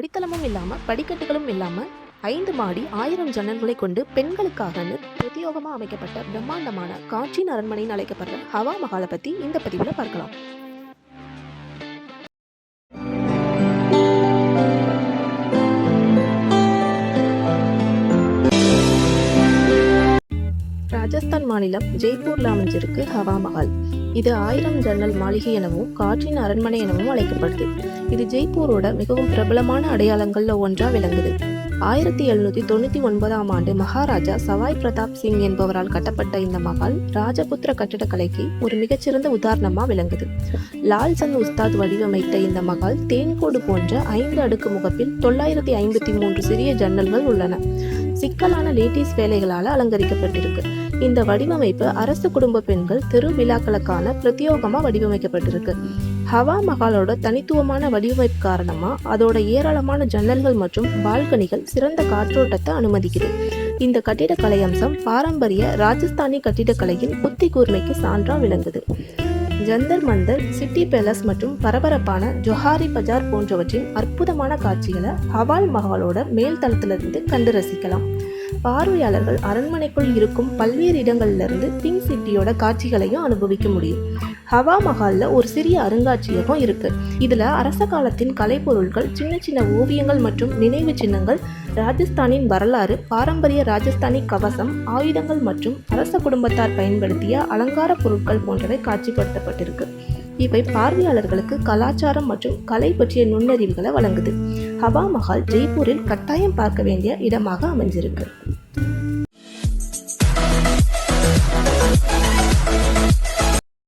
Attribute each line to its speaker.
Speaker 1: அடித்தளமும் இல்லாமல் படிக்கட்டுகளும் இல்லாமல் ஐந்து மாடி ஆயிரம் ஜன்னல்களை கொண்டு பெண்களுக்காக பிரத்யோகமாக அமைக்கப்பட்ட பிரம்மாண்டமான காட்சியின் அரண்மனைன்னு அழைக்கப்படுற ஹவா மகாலை பற்றி இந்த பதிவில் பார்க்கலாம். ராஜஸ்தான் மாநிலம் ஜெய்ப்பூர் அமைஞ்சிருக்கு ஹவா மஹால். இது ஆயிரம் ஜன்னல் மாளிகை எனவும் காற்றின் அரண்மனை எனவும் அழைக்கப்படுது. இது ஜெய்ப்பூரோட மிகவும் பிரபலமான அடையாளங்கள்ல ஒன்றா விளங்குது. ஆயிரத்தி எழுநூத்தி தொண்ணூத்தி ஒன்பதாம் ஆண்டு மகாராஜா சவாய் பிரதாப் சிங் என்பவரால் கட்டப்பட்ட இந்த மகால் ராஜபுத்திர கட்டிடக்கலைக்கு ஒரு மிகச்சிறந்த உதாரணமா விளங்குது. லால் சந்த் உஸ்தாத் வடிவமைத்த இந்த மகால் தேன்கோடு போன்ற ஐந்து அடுக்கு முகப்பில் தொள்ளாயிரத்தி ஐம்பத்தி மூன்று சிறிய ஜன்னல்கள் உள்ளன. சிக்கலான லேட்டீஸ் வேலைகளால் அலங்கரிக்கப்பட்டிருக்கு. இந்த வடிவமைப்பு அரசு குடும்ப பெண்கள் தெரு விழாக்களுக்கான பிரத்யோகமாக வடிவமைக்கப்பட்டிருக்கு. ஹவா மஹாலோட தனித்துவமான வடிவமைப்பு காரணமாக அதோட ஏராளமான ஜன்னல்கள் மற்றும் பால்கனிகள் சிறந்த காற்றோட்டத்தை அனுமதிக்குது. இந்த கட்டிடக்கலை அம்சம் பாரம்பரிய ராஜஸ்தானி கட்டிடக்கலையின் புத்தி கூர்மைக்கு சான்றா விளங்குது. ஜந்தர் மந்தர் சிட்டி பேலஸ் மற்றும் பரபரப்பான ஜொஹாரி பஜார் போன்றவற்றின் அற்புதமான காட்சிகளை ஹவால் மஹாலோட மேல் தளத்திலிருந்து கண்டு ரசிக்கலாம். பார்வையாளர்கள் அரண்மனைக்குள் இருக்கும் பல்வேறு இடங்கள்ல இருந்து பிங்க் சிட்டியோட காட்சிகளையும் அனுபவிக்க முடியும். ஹவா மஹாலில் ஒரு சிறிய அருங்காட்சியகம் இருக்குது இதில் அரச காலத்தின் கலைப்பொருட்கள் சின்ன சின்ன ஓவியங்கள் மற்றும் நினைவு சின்னங்கள் ராஜஸ்தானின் வரலாறு பாரம்பரிய ராஜஸ்தானி கவசம் ஆயுதங்கள் மற்றும் அரச குடும்பத்தார் பயன்படுத்திய அலங்கார பொருட்கள் போன்றவை காட்சிப்படுத்தப்பட்டிருக்கு. இவை பார்வையாளர்களுக்கு கலாச்சாரம் மற்றும் கலை பற்றிய நுண்ணறிவுகளை வழங்குது. ஹவா மஹால் ஜெய்ப்பூரில் கட்டாயம் பார்க்க வேண்டிய இடமாக அமைஞ்சிருக்கு.